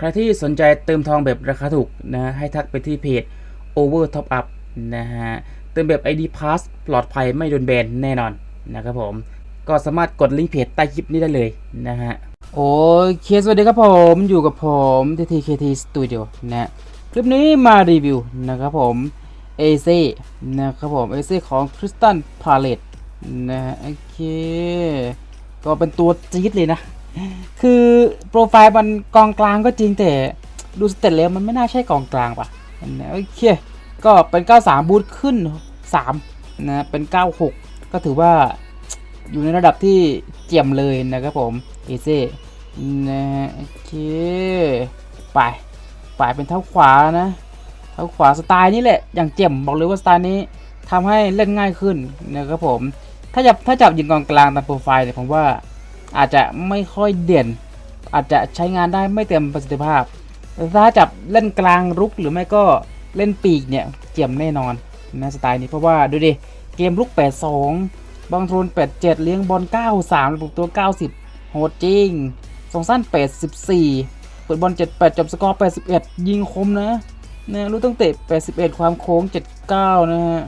ใครที่สนใจเติมทองแบบราคาถูกนะให้ทักไปที่เพจ Over Top Up นะฮะเติมแบบ ID Pass ปลอดภัยไม่โดนแบนแน่นอนนะครับผม ก็สามารถกดลิงก์เพจใต้คลิปนี้ได้เลยนะฮะโอเคสวัสดีครับผมอยู่กับผม TTKT Studio นะฮะคลิปนี้มารีวิวนะครับผม AC นะครับผม AC ของ Crystal Palette นะโอเค ก็เป็นตัวจี๊ดเลยนะ คือโปรไฟล์มันกองกลางก็จริงแต่ดูสเตตแล้วมันไม่น่าใช่กองกลางป่ะนะโอเคก็เป็น 93 บูทขึ้น 3 นะ เป็น 96 ก็ถือว่าอยู่ในระดับที่เจียมเลยนะครับผม เอเซ่นะฮะโอเคไปไปเป็นเท้าขวานะ เท้าขวาสไตล์นี้แหละ อย่างเจียมบอกเลยว่าสไตล์นี้ทำให้เล่นง่ายขึ้นนะครับผม ถ้าจับถ้าจับยิงกองกลางตามโปรไฟล์เนี่ยผมว่า อาจจะไม่ค่อยเด่น อาจจะใช้งานได้ไม่เต็มประสิทธิภาพ ถ้าจับเล่นกลางรุกหรือไม่ก็เล่นปีกเนี่ยเจียมแน่นอนนะสไตล์นี้เพราะว่าดูดิเกมลุก 82 บางโทน87 เลี้ยงบอล 93ระบุตัว 90 โหดจริงสองสั้น 84 เปิดบอล 78 จบสกอร์ 81 ยิงคมนะนะรู้ตั้งเตะ 81 ความโค้ง 79 นะฮะ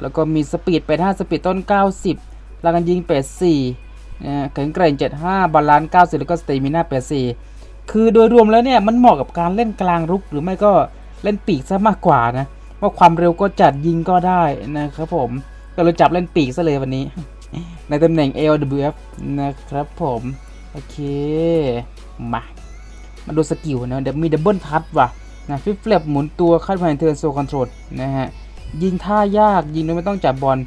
แล้วก็มีสปีด 85 สปีดต้น 90ลางกันยิง 84 นะแข็งแกร่ง75 บาลานซ์90 แล้วก็สเตมิน่า84 คือโดยรวมแล้วเนี่ย มันเหมาะกับการเล่นกลางรุก หรือไม่ก็เล่นปีกซะมากกว่านะ ว่าความเร็วก็จัดยิงก็ได้นะครับผม ก็เลยจับเล่นปีกซะเลยวันนี้ ในตำแหน่ง LWF นะครับผม โอเค มา มาดูสกิลนะเดี๋ยวมีดับเบิลทัชว่ะนะฟิปเฟลหมุนตัวคาดผ่านเทิร์นโซคอนโทรลนะฮะ ยิงท่ายากยิงโดยไม่ต้องจับบอล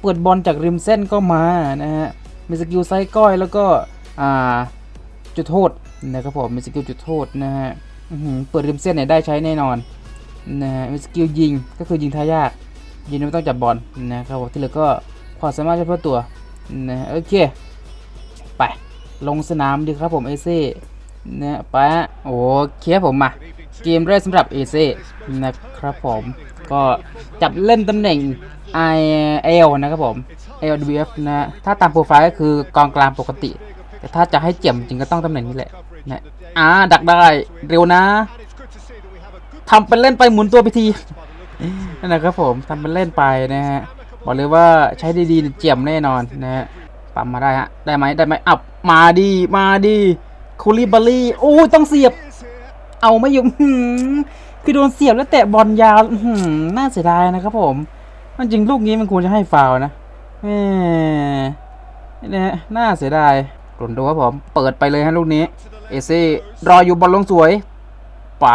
เปิดบอลจากริมเส้นก็มานะฮะ มีสกิลไซก้อยแล้วก็จุดโทษนะครับผมมีสกิลจุดโทษนะฮะเปิดริมเส้นเนี่ยได้ใช้แน่นอนนะฮะมีสกิลยิงก็คือยิงทายากยิงไม่ต้องจับบอลนะครับผมที่เหลือก็ความสามารถเฉพาะตัวนะโอเคไปลงสนามดีครับผมเอเซ่นะไปโอเคผมมาเกมแรกสำหรับเอเซ่นะครับผมก็จับเล่นตำแหน่ง I L นะครับผม LWF นะ ถ้าตามโปรไฟล์ก็คือกองกลางปกติ แต่ถ้าจะให้เจียมจริงก็ต้องตำแหน่งนี้แหละนะอ่าดักได้เร็วนะทำเป็นเล่นไปหมุนตัวไปทีนั่นนะครับผมทำเป็นเล่นไปนะฮะบอกเลยว่าใช้ดีๆเจียมแน่นอนนะฮะปั๊มมาได้ฮะได้ไหมได้ไหมอับมาดีมาดีคูลิบารี่โอ้ยต้องเสียบ เอาไม่อยู่คือโดนเสียบแล้วแตะบอลยาวน่าเสียดายนะครับผมมันจริงลูกนี้มันควรจะให้ฟาวนะ แหมนี่นะน่าเสียดายกดดูครับผม เปิดไปเลยฮะลูกนี้ เอซี่รออยู่บอลลงสวยไป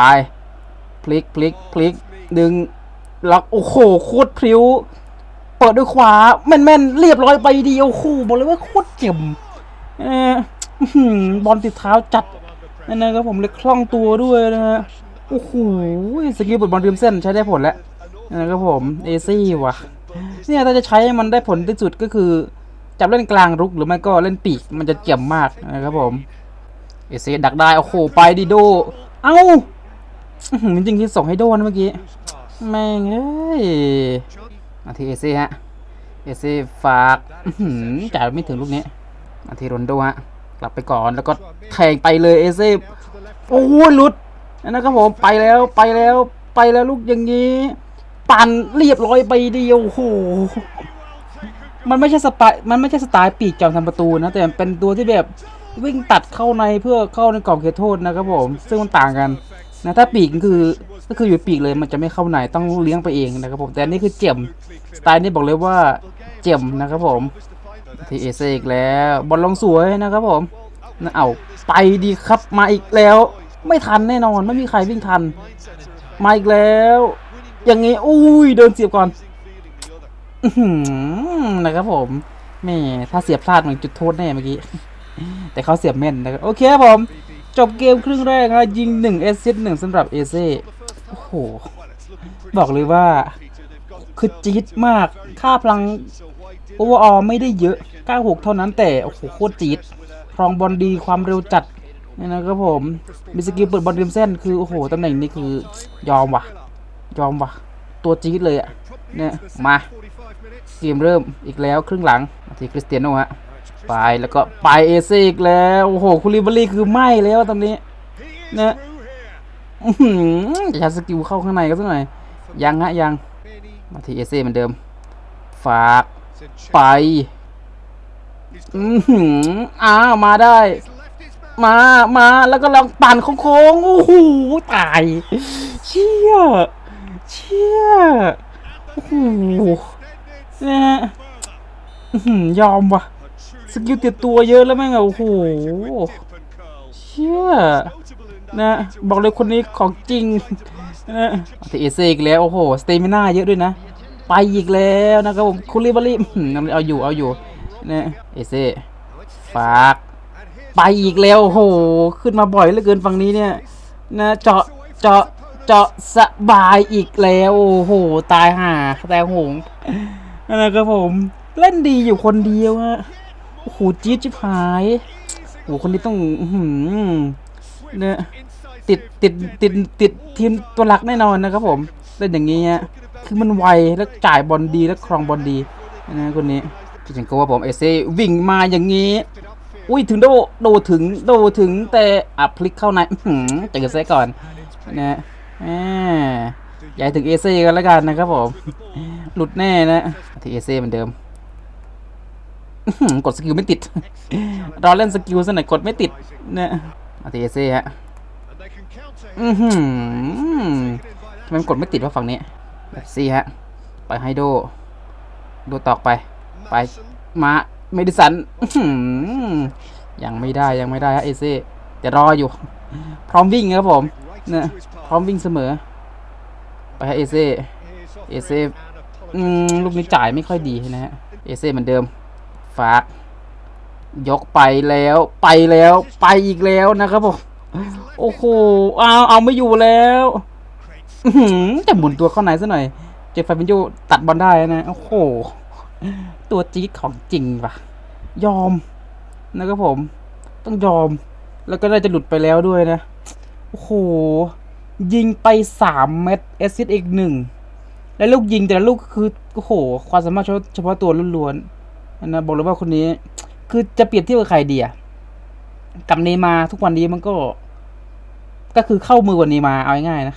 พลิกพลิกพลิกดึงล็อกโอ้โหโคตรพริ้ว เปิดด้วยขวาแม่นแม่นๆเรียบร้อยไปดีโอ้โหบอกเลยว่าโคตรเจ็บบอลติดเท้าจัดนั่นนะครับผมเลยคล่องตัวด้วยนะฮะโอ้โหสกิลบดบอลริมเส้นใช้ได้ผลแล้วนะครับผมเอซี่ว่ะ เนี่ยถ้าจะใช้มันได้ผลที่สุดก็คือ จับเล่นกลางรุกหรือไม่ก็เล่นปีกมันจะเจ็บมมากนะครับผม เอเซ่ดักได้โอ้โหไปดิโด เอ้าจริงๆที่ส่งให้โดนเมื่อกี้ แม่งเอ้ยมาทีเอเซ่ฮะ เอเซ่ฝากจ่ายไม่ถึงลูกนี้มาทีโรนโดฮะ กลับไปก่อนแล้วก็แทงไปเลยเอเซ่โอ้ยหลุดนะครับผมไปแล้วไปแล้วไปแล้วลูกอย่างนี้ ปั่นเรียบร้อยไปเดียวโหมันไม่ใช่สไตล์มันไม่ใช่สไตล์ปีกจอมทำประตูนะ แต่มันเป็นตัวที่แบบวิ่งตัดเข้าในเพื่อเข้าในกรอบเขตโทษนะครับผม ซึ่งมันต่างกันนะถ้าปีกก็คือก็คืออยู่ปีกเลยมันจะไม่เข้าในต้องเลี้ยงไปเองนะครับผมแต่นนี่คือเจียมสไตล์นี้บอกเลยว่าเจียมนะครับผมทีเอเซอีกแล้วบอลลงสวยนะครับผมนะเอาไปดีครับมาอีกแล้ว ไม่ทันแน่นอนไม่มีใครวิ่งทัน มาอีกแล้ว อย่างงี้อุ้ยเดินเสียบก่อนนะครับผมแม่ถ้าเสียบพลาดมันจุดโทษแน่เมื่อกี้ แต่เขาเสียบแม่นนะครับโอเคครับผม จบเกมครึ่งแรกนะยิง1เอซิสหนึ่งสำหรับเอเซ่โอ้โห บอกเลยว่า คือจี๊ดมาก ค่าพลังโอเวอร์ออไม่ได้เยอะ 96 เท่านั้นแต่ โอ้โห โคตรจี๊ดครองบอลดีความเร็วจัดนี่นะครับผม มีสกิลเปิดบอลริมเส้น คือ โอ้โห ตำแหน่งนี้คือยอมว่ะ ยอมว่ะตัวจี๊ดเลยอะเนี่ยมาเกมเริ่มอีกแล้วครึ่งหลังมาที่คริสเตียโนฮะไปแล้วก็ไปเอเซอีกแล้ว โอ้โหคูลิบารีคือไหม้แล้วตรงนี้นะอื้อหือจะใช้สกิลเข้าข้างในก็สักหน่อย ยังฮะยัง มาที่เอเซเหมือนเดิม ฝากไปอือหืออ้าวมาได้ มามาแล้วก็ลองปั่นโค้งๆโอ้โหตาย เชี่ย เชี่ยโอ้โหนะฮะยอมว่ะ สกิลติดตัวเยอะแล้วแม่งอะโอ้โหเชี่ยนะบอกเลยคนนี้ของจริงนะทีเอซอีกแล้ว โอ้โห สเตมิน่าเยอะด้วยนะ ไปอีกแล้วนะครับผมคุริบารีอื้อหือเอาอยู่เอาอยู่นะเอเซฝาก ไปอีกแล้ว โอ้โห ขึ้นมาบ่อยเหลือเกินฝั่งนี้เนี่ย นะเจาะเจาะ เจาะสบายอีกแล้ว โอ้โห ตายห่าแตายโหงนะครับผม เล่นดีอยู่คนเดียวฮะโอ้โหจี๊ดจิบหายโอ้โหคนนี้ต้องหือเนี่ยติดติดติดติดทีมตัวหลักแน่นอนนะครับผมเล่นอย่างนี้ฮะคือมันไวแล้วจ่ายบอลดีแล้วครองบอลดีนะคนนี้พี่ถึงก็ว่าผมเอเซวิ่งมาอย่างนี้ อุ้ยถึงโดโดถึงโดถึงแต่อัพพลิกเข้าในหือเจอเซะก่อนนะแหม อย่าให้ถึงเอเซกันแล้วกันนะครับผม หลุดแน่นะที่เอเซเหมือนเดิม กดสกิลไม่ติดรอเล่นสกิลซะหน่อยกดไม่ติดเนะมาทีเอเซฮะอือหือทำไมมันกดไม่ติดวะฝั่งนี้แบบซี่ฮะ ไปให้โดโดตอกไป ไป มาเมดิสันยังไม่ได้ยังไม่ได้ฮะเอซ่แต่รออยู่ พร้อมวิ่งครับผม นี่ยพร้อมวิ่งเสมอ ไปฮะเอเซ่เอเซ่ลูกนี้จ่ายไม่ค่อยดีนะฮะ เอเซ่เหมือนเดิม ฝาก ยกไปแล้ว ไปแล้ว ไปอีกแล้วนะครับผม โอ้โห เอาเอาไม่อยู่แล้วอื้อหือจะหมุนตัวเข้าในซะหน่อย เจฟฟาบินโยตัดบอลได้นะ โอ้โห ตัวจี๊ดของจริงว่ะยอมนะครับผม ต้องยอม แล้วก็น่าจะหลุดไปแล้วด้วยนะ โอ้โห ยิงไปสามเม็ดเอซิดอีกหนึ่ง แล้วลูกยิงแต่ละลูกคือ โอ้โห ความสามารถเฉพาะตัวล้วนๆนะบอกเลยว่าคนนี้ คือจะเปรียบเทียบกับใครดีอะกับเนมาทุกวันนี้มันก็ ก็คือเข้ามือกว่าเนย์มาเอาง่ายๆนะ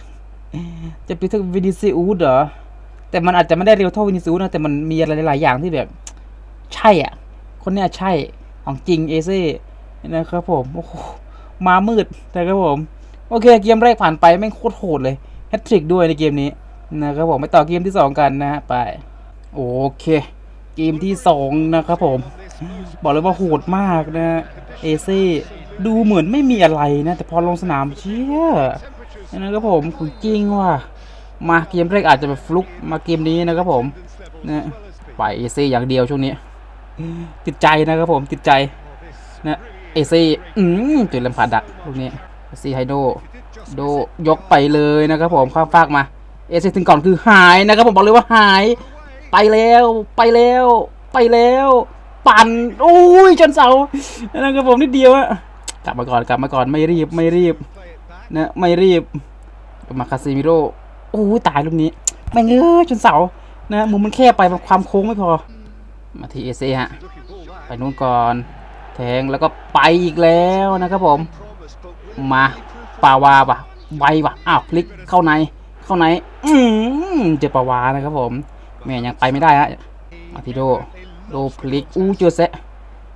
จะเปรียบเทียบวินิซิอุสเหรอ แต่มันอาจจะไม่ได้เร็วเท่าวินิซิอุสนะแต่มันมีอะไรหลายอย่างที่แบบ ใช่อะ คนเนี้ยใช่ของจริงเอเซ่นะครับผมโอ้โหมามืดนะครับผม โอเคเกมแรกผ่านไปแม่งโคตรโหดเลยแฮตทริกด้วยในเกมนี้นะครับผมไปต่อเกมที่ 2 กันนะฮะไป โอเค เกมที่ 2 นะครับผม บอกเลยว่าโหดมากนะเอเซ่ดูเหมือนไม่มีอะไรนะ แต่พอลงสนามเชี่ยนะครับผมของจริงว่ะมาเกมแรกอาจจะแบบฟลุกมาเกมนี้นะครับผมนะไปเอเซ่อย่างเดียวช่วงนี้ ติดใจนะครับผมติดใจนะเอซี่อืมจุดลำพาดักพวกนี้ ซีไฮโดโดยกไปเลยนะครับผมข้ามฟากมา เอซี่ถึงก่อนคือหายนะครับผมบอกเลยว่าหาย ไปแล้วไปแล้ว ไปแล้ว ปั่นโอ้ยจนเสานะครับผมนิดเดียวอะกลับมาก่อนกลับมาก่อนไม่รีบไม่รีบนะไม่รีบมาคาซิมิโร่โอ้ตายลูกนี้ไม่เงยจนเสานะมุมมันแคบไปความโค้งไม่พอ มาที่เอซีฮะไปนู่นก่อนแทงแล้วก็ไปอีกแล้วนะครับผม มาปาวาปะไวปะอ้าวพลิกเข้าในเข้าใน อืมเจอปาวานะครับผมแม่ยังไปไม่ได้ฮะมาที่โดโดพลิกอู้เจอแซะ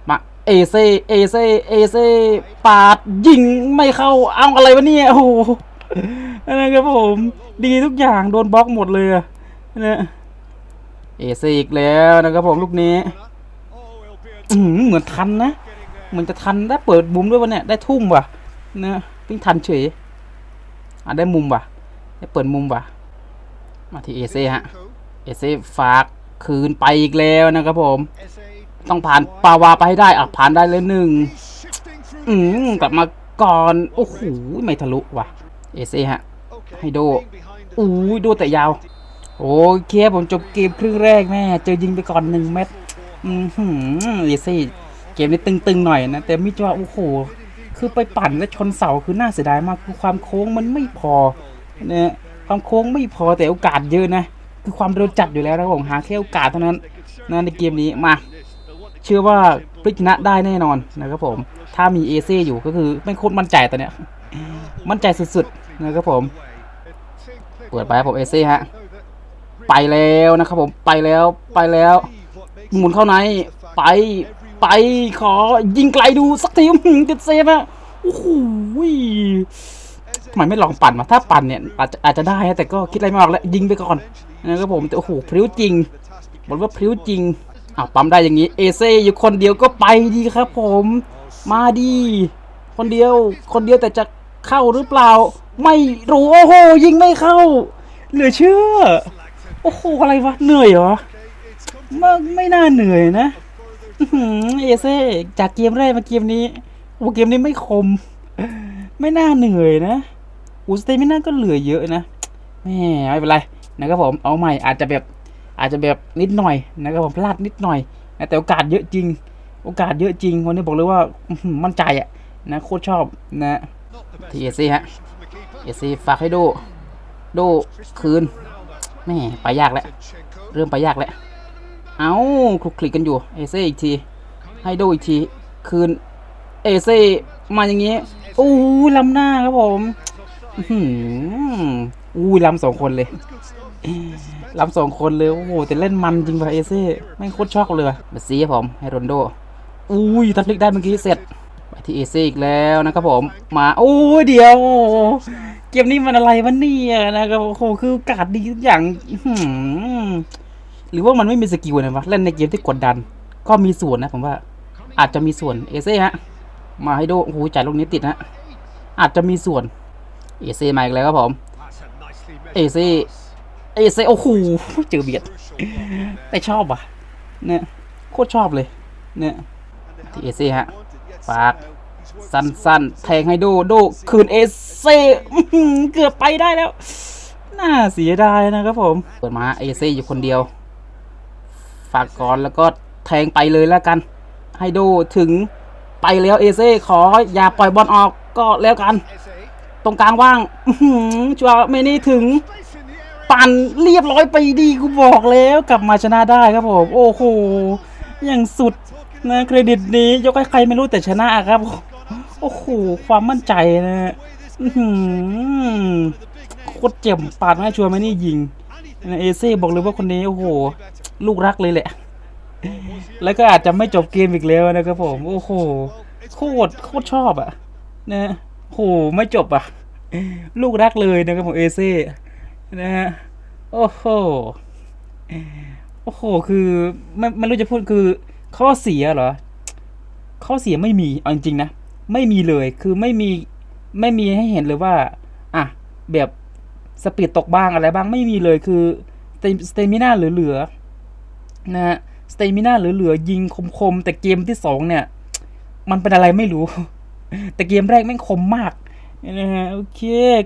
มาเอเซเอเซเอเซปาดยิงไม่เข้าเอาอะไรวะเนี่ยโอ้โหนะครับผม ดีทุกอย่างโดนบล็อกหมดเลยนะเอเซอีกแล้วนะครับผมลูกนี้อืเหมือนทันนะเหมือนจะทันได้เปิดมุมด้วยวะเนี่ยได้ทุ่มว่ะ เนะเพิ่งทันเฉยอะได้มุมว่ะ ได้เปิดมุมว่ะ มาที่เอเซฮะ เอเซฝากคืนไปอีกแล้วนะครับผม ต้องผ่านปาวาไปให้ได้ อะ ผ่านได้เลยหนึ่งอืมกลับมาก่อน โอ้โห ไม่ทะลุว่ะ เอเซฮะ ให้โดอู้ยโดแต่ยาว โอเคผมจบเกมครึ่งแรกแม่ เจอยิงไปก่อนหนึ่งเม็ดอืมหืมเซ่เกมนี้ตึงๆหน่อยนะ แต่มิจว่าโอ้โห คือไปปั่นและชนเสาคือน่าเสียดายมากคือความโค้งมันไม่พอเนี่ยความโค้งไม่พอแต่โอกาสเยอะนะคือความเร็วจัดอยู่แล้วนะผมหาแค่โอกาสเท่านั้นนะในเกมนี้มา เชื่อว่าพลิกชนะได้แน่นอนนะครับผม ถ้ามีเอเซ่อยู่ก็คือไม่โคตรมั่นใจตอนเนี้ยมั่นใจสุดๆนะครับผม เปิดไปครับผมเอซี่ฮะไปแล้วนะครับผมไปแล้วไปแล้ว หมุนเข้าในไป ไปขอยิงไกลดูสักทีหือติดเซฟอะโอ้โหทำไมไม่ลองปั่นมาถ้าปั่นเนี่ยอาจจะอาจจะได้แต่ก็คิดอะไรไม่ออกแล้วยิงไปก่อนนะครับผมแต่โอ้โหพริ้วจริงบอกว่าพริ้วจริงอ้าวปั๊มได้อย่างนี้เอเซ่อยู่คนเดียวก็ไปดีครับ ผมมาดีคนเดียว คนเดียวแต่จะเข้าหรือเปล่า ไม่รู้โอ้โหยิงไม่เข้า เหลือเชื่อ โอ้โหอะไรวะเหนื่อยเหรอไม่ไม่น่าเหนื่อยนะ เอเซ่จากเกมแรกมาเกมนี้โอ้เกมนี้ไม่คม ไม่น่าเหนื่อยนะอูสเตมิน่าก็เหลือเยอะนะแหมไม่เป็นไรนะครับผมเอาใหม่อาจจะแบบอาจจะแบบนิดหน่อยนะครับผมพลาดนิดหน่อยนะแต่โอกาสเยอะจริง โอกาสเยอะจริงวันนี้บอกเลยว่ามั่นใจอะนะโคตรชอบนะทีเอซี่ฮะเอซี่ฝากให้ดูดูคืนแม่ไปยากแล้วเริ่มไปยากแล้ว เอาคลุกคลิกกันอยู่ เอเซ่อีกที ให้ดูอีกที คืน เอเซ่มาอย่างงี้อู้ยล้ำหน้าครับผมอู้ยล้ำสองคนเลยล้ำสองคนเลย โอ้โห แต่เล่นมันจริงว่ะเอเซ่แม่โคตรชอบเลยว่ะเบสซี่ครับผมให้โรนโดอุ้ยทัดพลิกได้เมื่อกี้เสร็จไปที่เอเซ่อีกแล้วนะครับผม มาโอ้ยเดี๋ยว เกมนี้มันอะไรวะเนี่ยนะครับโอ้โหคือการดดีทุกอย่างอื หรือว่ามันไม่มีสกิลนะวะเล่นในเกมที่กดดัน ก็มีส่วนนะผมว่า อาจจะมีส่วนเอเซ่ฮะมาให้ดูโอ้โหจ่ายลูกนี้ติดนะอาจจะมีส่วนเอเซ่มาอีกแล้วครับผมเอเซ่เอเซ่โอ้โหเจอเบียดแต่ชอบอะเนี่ยโคตรชอบเลยเนี่ยที่เอเซ่ฮะฝากสั้นๆแทงให้ดูดูคืนเอเซ่เกือบไปได้แล้ว น่าเสียดายนะครับผม เปิดมาเอเซ่อยู่คนเดียว ฝากก่อนแล้วก็แทงไปเลยแล้วกันให้ดูถึงไปแล้วเอเซ่ขออย่าปล่อยบอลออกก็แล้วกัน ตรงกลางว่างอื้อหือจัวเมนี่ถึง ปั่นเรียบร้อยไปดีกูบอกแล้วกลับมาชนะได้ครับผม โอ้โหอย่างสุดนะเครดิตนี้ ยกให้ใครไม่รู้แต่ชนะครับ โอ้โหความมั่นใจนะโคตรเจ็บปาดมาให้ชัวร์ไหมนี่ยิง เอเซ่บอกเลยว่าคนนี้โอ้โห ลูกรักเลยแหละ แล้วก็อาจจะไม่จบเกมอีกแล้วนะครับผม โอ้โห โคตรโคตรชอบอะนะโหไม่จบอะลูกรักเลยนะครับผมเอเซ่นะฮะโอ้โหโอ้โห คือไม่ไม่รู้จะพูดคือข้อเสียเหรอ ข้อเสียไม่มีเอาจริงๆนะ ไม่มีเลยคือไม่มีไม่มีให้เห็นเลยว่า อะ แบบ สปีดตกบ้างอะไรบ้างไม่มีเลยคือสเตมิน่าเหลือๆนะฮะสเตมิน่าเหลือๆยิงคมๆแต่เกมที่สองเนี่ย มันเป็นอะไรไม่รู้ แต่เกมแรกแม่งคมมากนะฮะโอเค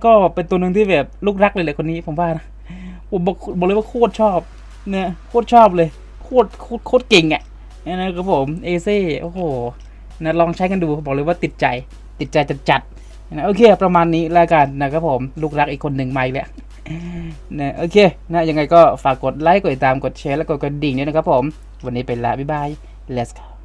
ก็เป็นตัวหนึ่งที่แบบลูกรักเลยแหละคนนี้ผมว่านะผมบอกบอกเลยว่าโคตรชอบเนี่ยโคตรชอบเลย โคตรโคตรโคตรเก่งอะเนี่ยนะครับผมเอเซ่โอ้โหนะลองใช้กันดูบอกเลยว่าติดใจ ติดใจจัดจัดๆ นะโอเค ประมาณนี้แล้วกันนะครับผม ลูกรักอีกคนหนึ่งมาอีกแล้วนะโอเคนะยังไงก็ฝากกดไลค์กดติดตามกดแชร์และกดกระดิ่งด้วยนะครับผม วันนี้ไปละบ๊ายบาย let's go